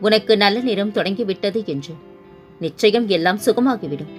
உனக்கு நல்ல நேரம் தொடங்கிவிட்டது என்று. நிச்சயம் எல்லாம் சுகமாகிவிடும்.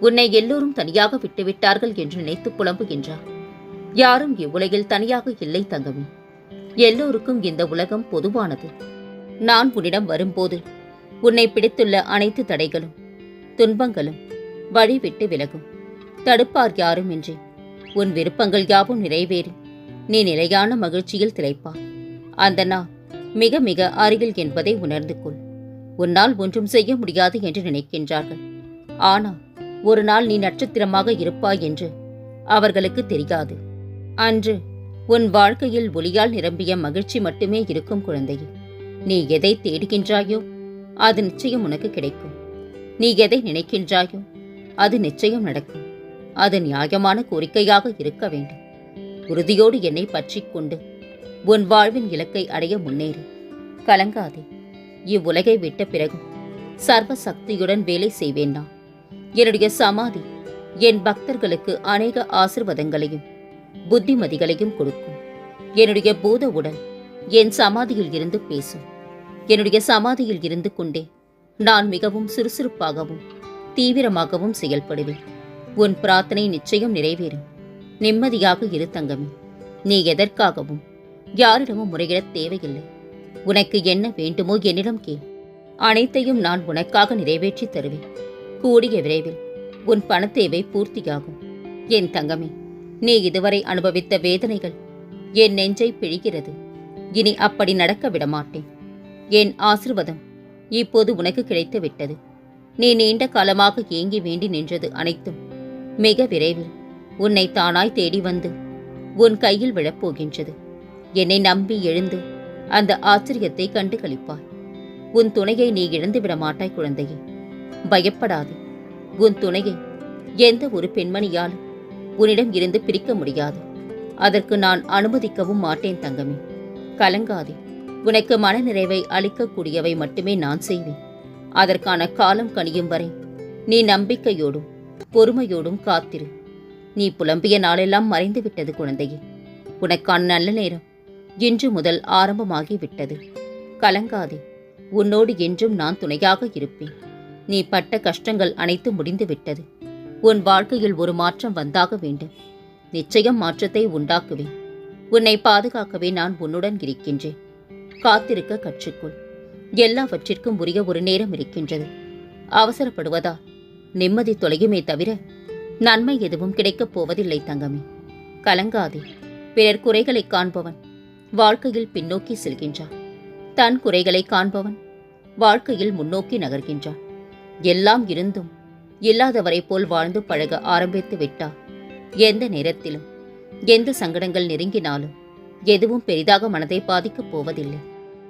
உன்னை எல்லோரும் தனியாக விட்டுவிட்டார்கள் என்று நினைத்து புலம்புகின்றார். யாரும் இவ்வுலகில் தனியாக இல்லை தங்கமே. எல்லோருக்கும் இந்த உலகம் பொதுவானது. நான் உன்னிடம் வரும்போது உன்னை பிடித்துள்ள அனைத்து தடைகளும் துன்பங்களும் வழிவிட்டு விலகும். தடுப்பார் யாருமின்றி உன் விருப்பங்கள் யாவும் நிறைவேறி நீ நிலையான மகிழ்ச்சியில் திளைப்பார். அந்த நாள் மிக மிக அருகில் என்பதை உணர்ந்து கொள். உன்னால் ஒன்றும் செய்ய முடியாது என்று நினைக்கின்றார்கள். ஆனால் ஒரு நாள் நீ நட்சத்திரமாக இருப்பாய் என்று அவர்களுக்கு தெரியாது. அன்று உன் வாழ்க்கையில் ஒளியால் நிரம்பிய மகிழ்ச்சி மட்டுமே இருக்கும் குழந்தையே. நீ எதை தேடுகின்றாயோ அது நிச்சயம் உனக்கு கிடைக்கும். நீ எதை நினைக்கின்றாயோ அது நிச்சயம் நடக்கும். அது நியாயமான கோரிக்கையாக இருக்க வேண்டும். உறுதியோடு என்னை பற்றிக் கொண்டு உன் வாழ்வின் இலக்கை அடைய முன்னேறு. கலங்காதே. இவ்வுலகை விட்ட பிறகும் சர்வ சக்தியுடன் வேலை செய்வேன் நான். என்னுடைய சமாதி என் பக்தர்களுக்கு அநேக ஆசிர்வாதங்களையும் புத்திமதிகளையும் கொடுக்கும். என்னுடைய பூத உடல் என் சமாதியில் இருந்து பேசும். என்னுடைய சமாதியில் இருந்து கொண்டே நான் மிகவும் சுறுசுறுப்பாகவும் தீவிரமாகவும் செயல்படுவேன். உன் பிரார்த்தனை நிச்சயம் நிறைவேறும். நிம்மதியாக இரு தங்கமே. நீ எதற்காகவும் யாரிடமும் முறையிடத் தேவையில்லை. உனக்கு என்ன வேண்டுமோ என்னிடம் கேள். அனைத்தையும் நான் உனக்காக நிறைவேற்றி தருவேன். கூடிய விரைவில் உன் பணத்தேவை பூர்த்தியாகும். என் தங்கமே நீ இதுவரை அனுபவித்த வேதனைகள் என் நெஞ்சை பிழிகிறது. இனி அப்படி நடக்க விடமாட்டேன். என் ஆசிர்வாதம் இப்போது உனக்கு கிடைத்து விட்டது. நீ நீண்ட காலமாக ஏங்கி வேண்டி நின்றது அனைத்தும் மிக விரைவில் உன்னை தானாய் தேடி வந்து உன் கையில் விழப்போகின்றது. என்னை நம்பி எழுந்து அந்த ஆச்சரியத்தை கண்டு கழிப்பாய் உன் துணையை நீ இழந்து விட மாட்டாய் குழந்தையே. பயப்படாதே. உன் துணையை எந்த ஒரு பெண்மணியாலும் உன்னிடம் இருந்து பிரிக்க முடியாது. அதற்கு நான் அனுமதிக்கவும் மாட்டேன் தங்கமே. கலங்காதே. உனக்கு மனநிறைவை அளிக்கக்கூடியவை மட்டுமே நான் செய்வேன். அதற்கான காலம் கனியும் வரை நீ நம்பிக்கையோடும் பொறுமையோடும் காத்திரு. நீ புலம்பிய நாளெல்லாம் மறைந்து விட்டது குழந்தையே. உனக்கான நல்ல நேரம் இன்று முதல் ஆரம்பமாகிவிட்டது. கலங்காதே உன்னோடு என்றும் நான் துணையாக இருப்பேன். நீ பட்ட கஷ்டங்கள் அனைத்து முடிந்துவிட்டது உன் வாழ்க்கையில் ஒரு மாற்றம் வந்தாக வேண்டும். நிச்சயம் மாற்றத்தை உண்டாக்குவேன். உன்னை பாதுகாக்கவே நான் உன்னுடன் இருக்கின்றேன். காத்திருக்க கற்றுக்கொள். எல்லாவற்றிற்கும் உரிய ஒரு நேரம் இருக்கின்றது. அவசரப்படுவதா? நிம்மதி தொலையுமே தவிர நன்மை எதுவும் கிடைக்கப் போவதில்லை தங்கமே. கலங்காதே பிறர் குறைகளை காண்பவன். வாழ்க்கையில் பின்னோக்கி செல்கின்றான். தன் குறைகளை காண்பவன் வாழ்க்கையில் முன்னோக்கி நகர்கின்றான். எல்லாம் இருந்தும் இல்லாதவரை போல் வாழ்ந்து பழக ஆரம்பித்து விட்டார் எந்த நேரத்திலும் எந்த சங்கடங்கள் நெருங்கினாலும் எதுவும் பெரிதாக மனதை பாதிக்கப் போவதில்லை.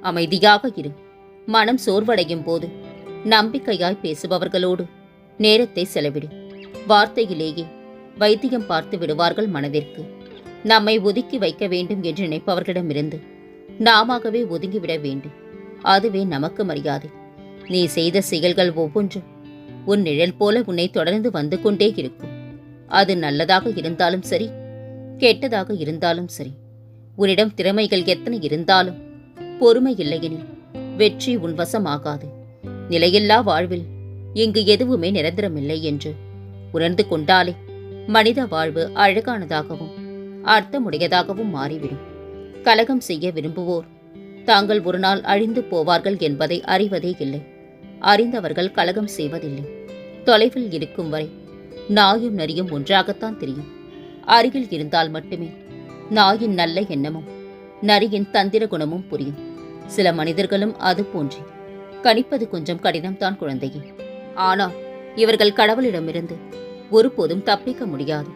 அமைதியாக இரு. மனம் சோர்வடையும் போது நம்பிக்கையாய் பேசுபவர்களோடு நேரத்தை செலவிடு. வார்த்தையிலேயே வைத்தியம் பார்த்து விடுவார்கள் மனதிற்கு. நம்மை ஒதுக்கி வைக்க வேண்டும் என்று நினைப்பவர்களிடமிருந்து நாமாகவே ஒதுங்கிவிட வேண்டும். அதுவே நமக்கு மரியாதை. நீ செய்த செயல்கள் ஒவ்வொன்றும் உன் நிழல் போல உன்னை தொடர்ந்து வந்து கொண்டே இருக்கும். அது நல்லதாக இருந்தாலும் சரி கெட்டதாக இருந்தாலும் சரி உன்னிடம் திறமைகள் எத்தனை இருந்தாலும் பொறுமை இல்லையெனில் வெற்றி உன் வசமாகாது. நிலையில்லா வாழ்வில் இங்கு எதுவுமே நிரந்தரமில்லை என்று உணர்ந்து கொண்டாலே மனித வாழ்வு அழகானதாகவும் அர்த்தமுடையதாகவும் மாறிவிடும். கலகம் செய்ய விரும்புவோர் தாங்கள் ஒரு நாள் அழிந்து போவார்கள் என்பதை அறிவதே இல்லை. அறிந்தவர்கள் கலகம் செய்வதில்லை. தொலைவில் இருக்கும் வரை நாயும் நரியும் ஒன்றாகத்தான் தெரியும். அருகில் இருந்தால் மட்டுமே நாயின் நல்ல எண்ணமும் நரியின் தந்திர குணமும் புரியும். சில மனிதர்களும் அது போன்றே. கணிப்பது கொஞ்சம் கடினம்தான் குழந்தையே. ஆனால் இவர்கள் கடவுளிடமிருந்து ஒருபோதும் தப்பிக்க முடியாது.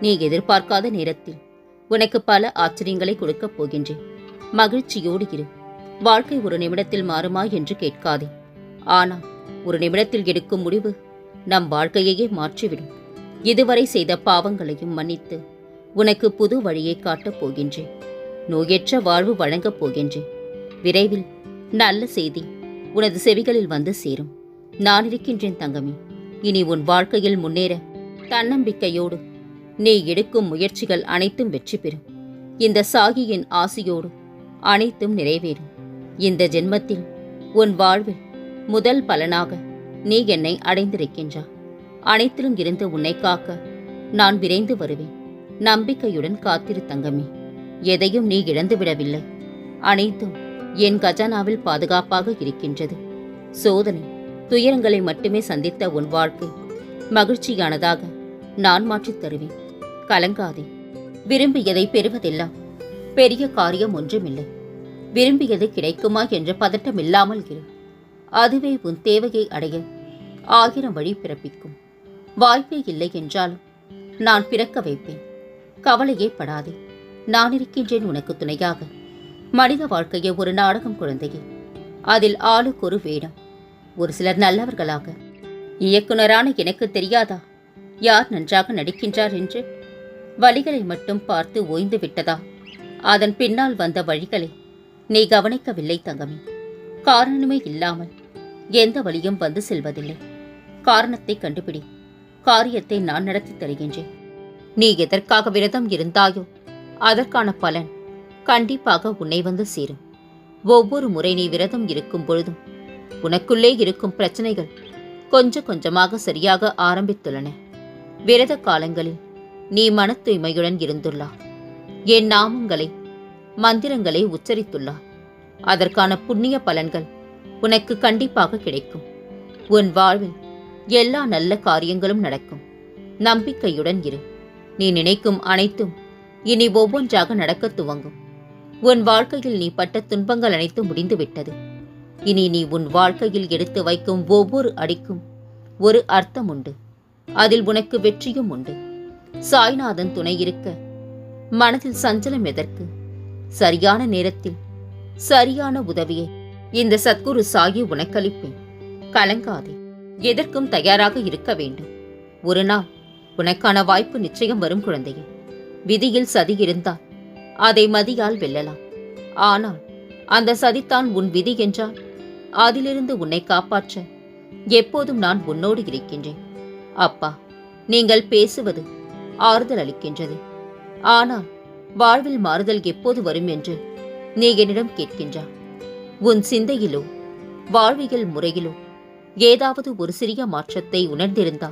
நீ எதிர்பார்க்காத நேரத்தில் உனக்கு பல ஆச்சரியங்களை கொடுக்கப் போகின்றேன். மகிழ்ச்சியோடு இரு. வாழ்க்கை ஒரு நிமிடத்தில் மாறுமா என்று கேட்காதே. ஆனால் ஒரு நிமிடத்தில் எடுக்கும் முடிவு நம் வாழ்க்கையையே மாற்றிவிடும். இதுவரை செய்த பாவங்களையும் மன்னித்து உனக்கு புது வழியை காட்டப் போகின்றேன். நோயற்ற வாழ்வு வழங்கப் போகின்றேன். விரைவில் நல்ல செய்தி உனது செவிகளில் வந்து சேரும். நான் இருக்கின்றேன் தங்கமே. இனி உன் வாழ்க்கையில் முன்னேற தன்னம்பிக்கையோடு நீ எடுக்கும் முயற்சிகள் அனைத்தும் வெற்றி பெறும். இந்த சாகியின் ஆசையோடு அனைத்தும் நிறைவேறும். இந்த ஜென்மத்தில் உன் வாழ்வில் முதல் பலனாக நீ என்னை அடைந்திருக்கின்றா அனைத்திலும் இருந்து உன்னை காக்க நான் விரைந்து வருவேன். நம்பிக்கையுடன் காத்திரு தங்கமே. எதையும் நீ இழந்து விடவில்லை. அனைத்தும் என் கஜானாவில் பாதுகாப்பாக இருக்கின்றது. சோதனை துயரங்களை மட்டுமே சந்தித்த உன் வாழ்க்கை மகிழ்ச்சியானதாக நான் மாற்றித் தருவேன். கலங்காதே. விரும்பியதை பெறுவதெல்லாம் பெரிய காரியம் ஒன்றுமில்லை. விரும்பியது கிடைக்குமா என்ற பதட்டம் இல்லாமல் இரு. அதுவே உன் தேவையை அடைய ஆயிரம் வழி பிறப்பிக்கும். வாய்ப்பே இல்லை என்றாலும் நான் பிறக்க வைப்பேன். கவலையே படாதே. நான் இருக்கின்றேன் உனக்கு துணையாக. மனித வாழ்க்கையை ஒரு நாடகம் குழந்தையே. அதில் ஆளுக்கு ஒரு வேடம். ஒரு சிலர் நல்லவர்களாக. இயக்குனரான எனக்கு தெரியாதா? யார் நன்றாக நடிக்கின்றார் என்று? வழிகளை மட்டும் பார்த்து ஓய்ந்து விட்டதா? அதன் பின்னால் வந்த வழிகளை நீ கவனிக்கவில்லை தங்கமே. காரணமே இல்லாமல் எந்த வழியும் வந்து செல்வதில்லை. காரணத்தை கண்டுபிடி. காரியத்தை நான் நடத்தி தருகின்றேன். நீ எதற்காக விரதம் இருந்தாயோ அதற்கான பலன் கண்டிப்பாக உன்னை வந்து சேரும். ஒவ்வொரு முறை நீ விரதம் இருக்கும் பொழுதும் உனக்குள்ளே இருக்கும் பிரச்சனைகள் கொஞ்சம் கொஞ்சமாக சரியாக ஆரம்பித்துள்ளன. விரத காலங்களில் நீ மன தூய்மையுடன் இருந்துள்ளார் என் நாமங்களை மந்திரங்களை உச்சரித்துள்ளார் அதற்கான புண்ணிய பலன்கள் உனக்கு கண்டிப்பாக கிடைக்கும். உன் வாழ்வில் எல்லா நல்ல காரியங்களும் நடக்கும். நம்பிக்கையுடன் இரு. நீ நினைக்கும் அனைத்தும் இனி ஒவ்வொன்றாக நடக்கத் துவங்கும். உன் வாழ்க்கையில் நீ பட்ட துன்பங்கள் அனைத்தும் முடிந்துவிட்டது. இனி நீ உன் வாழ்க்கையில் எடுத்து வைக்கும் ஒவ்வொரு அடிக்கும் ஒரு அர்த்தம் உண்டு. அதில் உனக்கு வெற்றியும் உண்டு. சாய்நாதன் துணை இருக்க மனதில் சஞ்சலம் எதற்கு? சரியான நேரத்தில் சரியான உதவியை இந்த சத்குரு சாயி உனக்களிப்பேன். கலங்காதே. எதற்கும் தயாராக இருக்க வேண்டும். ஒரு நாள் உனக்கான வாய்ப்பு நிச்சயம் வரும் குழந்தையே. விதியில் சதி இருந்தால் அதை மதியால் வெல்லலாம். ஆனால் அந்த சதித்தான் உன் விதி என்றால் அதிலிருந்து உன்னை காப்பாற்ற எப்போதும் நான் உன்னோடு இருக்கின்றேன். அப்பா நீங்கள் பேசுவது ஆறுதல் அளிக்கின்றது. ஆனால் வாழ்வில் மாறுதல் எப்போது வரும் என்று நீ என்னிடம் கேட்கின்றாய். உன் சிந்தையிலோ வாழ்வியல் முறையிலோ ஏதாவது ஒரு சிறிய மாற்றத்தை உணர்ந்திருந்தா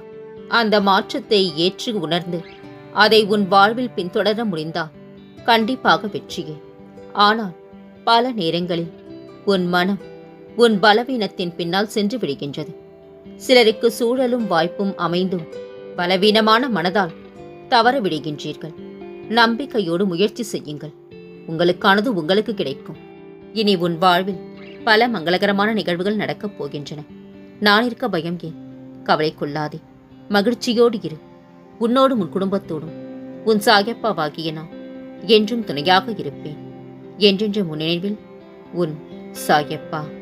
அந்த மாற்றத்தை ஏற்று உணர்ந்து அதை உன் வாழ்வில் பின்தொடர முடிந்தா கண்டிப்பாக வெற்றியே. ஆனால் பல நேரங்களில் உன் மனம் உன் பலவீனத்தின் பின்னால் சென்று விடுகின்றது. சிலருக்கு சூழலும் வாய்ப்பும் அமைந்தும் பலவீனமான மனதால் தவற விடுகின்றீர்கள் நம்பிக்கையோடு முயற்சி செய்யுங்கள். உங்களுக்கானது உங்களுக்கு கிடைக்கும். இனி உன் வாழ்வில் பல மங்களகரமான நிகழ்வுகள் நடக்கப் போகின்றன. நான் இருக்க பயம் ஏன்? கவலை கொள்ளாதே. மகிழ்ச்சியோடு இரு. உன்னோடும் உன் குடும்பத்தோடும். உன் சாயப்பாவாகிய நான் என்றும் துணையாக இருப்பேன். என்றென்று முன்னினைவில் உன் சாயப்பா.